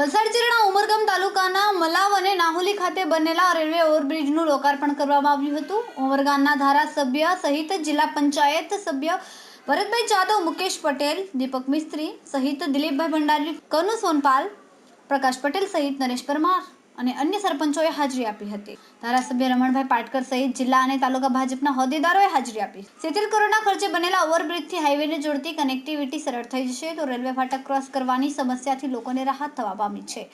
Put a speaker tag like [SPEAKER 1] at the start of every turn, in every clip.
[SPEAKER 1] વલસાડ જિલ્લાના ઉમરગામ તાલુકાના મલાવ અને નાહોલી ખાતે બનેલા રેલવે ઓવરબ્રિજનું લોકાર્પણ કરવામાં આવ્યું હતું. ઉમરગામના ધારાસભ્ય સહિત જિલ્લા પંચાયત સભ્ય ભરતભાઈ જાદવ, મુકેશ પટેલ, દીપક મિસ્ત્રી સહિત દિલીપભાઈ ભંડારી કનુ સોનપાલ પ્રકાશ પટેલ સહિત નરેશ પરમાર. અને અન્ય સરપંચોએ હાજરી આપી હતી. ધારાસભ્ય રમણભાઈ પાટકર સહિત જિલ્લા અને તાલુકા ભાજપના હોદ્દેદારોએ હાજરી આપી. સિત્તેર કરોડના ખર્ચે બનેલા ઓવરબ્રિજથી હાઈવેને જોડતી કનેક્ટિવિટી સરળ થઈ જશે તો રેલવે ફાટક ક્રોસ કરવાની સમસ્યાથી લોકોને રાહત થવા પામી છે.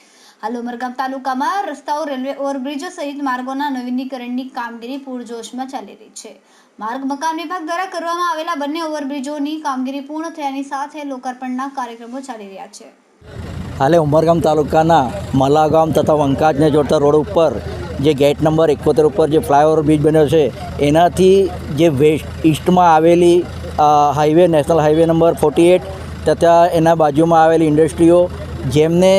[SPEAKER 1] હાલ ઉમરગામ તાલુકામાં રસ્તાઓ રેલવે ઓવરબ્રિજો સહિત માર્ગોના નવીનીકરણની કામગીરી પૂરજોશમાં ચાલી રહી છે. માર્ગ મકાન વિભાગ દ્વારા કરવામાં આવેલા બંને ઓવરબ્રિજોની કામગીરી પૂર્ણ થયાની સાથે લોકાર્પણના કાર્યક્રમો ચાલી રહ્યા છે.
[SPEAKER 2] હાલે ઉમરગામ તાલુકાના મલાગામ તથા વંકાજને જોડતા રોડ ઉપર જે ગેટ નંબર એકોતેર ઉપર જે ફ્લાયઓવર બ્રિજ બન્યો છે, એનાથી જે વેસ્ટ, ઈસ્ટમાં આવેલી highway, national highway number forty eight તથા એના બાજુમાં આવેલી ઇન્ડસ્ટ્રીઓ, જેમને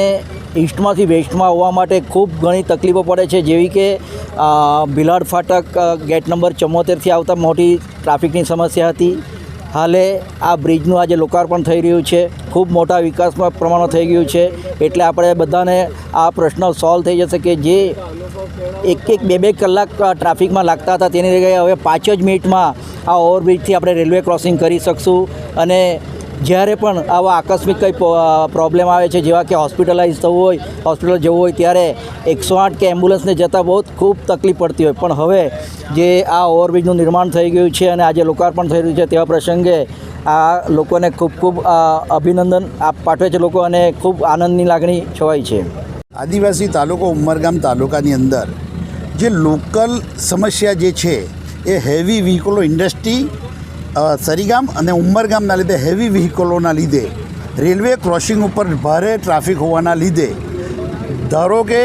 [SPEAKER 2] ઈસ્ટમાંથી વેસ્ટમાં આવવા માટે ખૂબ ઘણી તકલીફો પડે છે, જેવી કે બિલાડ ફાટક ગેટ નંબર ચુમ્મોતેરથી આવતા મોટી ટ્રાફિકની સમસ્યા હતી હાલે આ બ્રિજનું આજે લોકાર્પણ થઈ રહ્યું છે. ખૂબ મોટા વિકાસમાં પ્રમાણમાં થઈ ગયું છે. એટલે આપણે બધાને આ પ્રશ્ન સોલ્વ થઈ જશે કે જે એક એક બે બે કલાક ટ્રાફિકમાં લાગતા હતા તેની જગ્યાએ હવે પાંચ જ મિનિટમાં આ ઓવરબ્રિજથી આપણે રેલવે ક્રોસિંગ કરી શકશું. અને જ્યારે પણ આવા આકસ્મિક કંઈ પ્રોબ્લેમ આવે છે, જેવા કે હોસ્પિટલાઇઝ થવું હોય, હોસ્પિટલ જવું હોય, ત્યારે એકસો આઠ કે એમ્બ્યુલન્સને જતાં બહુ ખૂબ તકલીફ પડતી હોય. પણ હવે જે આ ઓવરબ્રિજનું નિર્માણ થઈ ગયું છે અને આજે લોકાર્પણ થઈ રહ્યું છે તેવા પ્રસંગે આ લોકોને ખૂબ ખૂબ અભિનંદન આપ પાઠવે છે લોકો અને ખૂબ આનંદની લાગણી છવાય છે.
[SPEAKER 3] આદિવાસી તાલુકો ઉમરગામ તાલુકાની અંદર જે લોકલ સમસ્યા જે છે, એ હેવી વ્હીકલો ઇન્ડસ્ટ્રી સરીગામ અને ઉમરગામના લીધે હેવી વ્હીકલોના લીધે રેલવે ક્રોસિંગ ઉપર ભારે ટ્રાફિક હોવાના લીધે, ધારો કે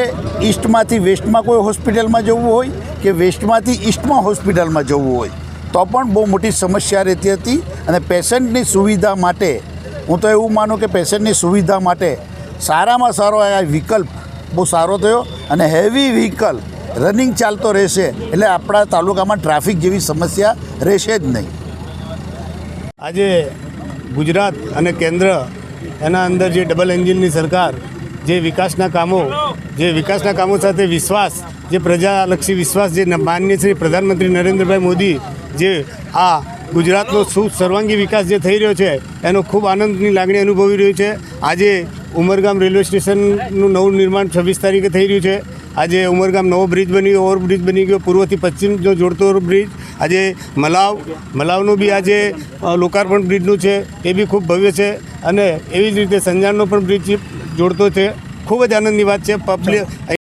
[SPEAKER 3] ઈસ્ટમાંથી વેસ્ટમાં કોઈ હોસ્પિટલમાં જવું હોય કે વેસ્ટમાંથી ઈસ્ટમાં હોસ્પિટલમાં જવું હોય, તો પણ બહુ મોટી સમસ્યા રહેતી હતી અને પેશન્ટની સુવિધા માટે, હું તો એવું માનું કે પેશન્ટની સુવિધા માટે સારામાં સારો આ વિકલ્પ બહુ સારો થયો અને હેવી વ્હીકલ રનિંગ ચાલતો રહેશે, એટલે આપણા તાલુકામાં ટ્રાફિક જેવી સમસ્યા રહેશે જ નહીં.
[SPEAKER 4] આજે ગુજરાત અને કેન્દ્ર એના અંદર જે ડબલ એન્જિનની સરકાર, જે વિકાસના કામો, જે વિકાસના કામો સાથે વિશ્વાસ, જે પ્રજાલક્ષી વિશ્વાસ, જે માન્ય શ્રી પ્રધાનમંત્રી નરેન્દ્રભાઈ મોદી, જે આ ગુજરાતનો સુ, સર્વાંગી વિકાસ જે થઈ રહ્યો છે, એનો ખૂબ આનંદની લાગણી અનુભવી રહ્યું છે. આજે ઉમરગામ રેલવે સ્ટેશનનું નવું નિર્માણ છવ્વીસ તારીખે થઈ રહ્યું છે. આજે ઉમરગામ નવો બ્રિજ બની ગયો ઓવરબ્રિજ બની ગયો. પૂર્વથી પશ્ચિમનો જોડતો બ્રિજ આજે મલાવ, મલાવનું બી આજે લોકાર્પણ બ્રિજનું છે, એ બી ખૂબ ભવ્ય છે અને એવી જ રીતે સંજાણનો પણ બ્રિજ જોડતો છે. ખૂબ જ આનંદની વાત છે. પબ્લિક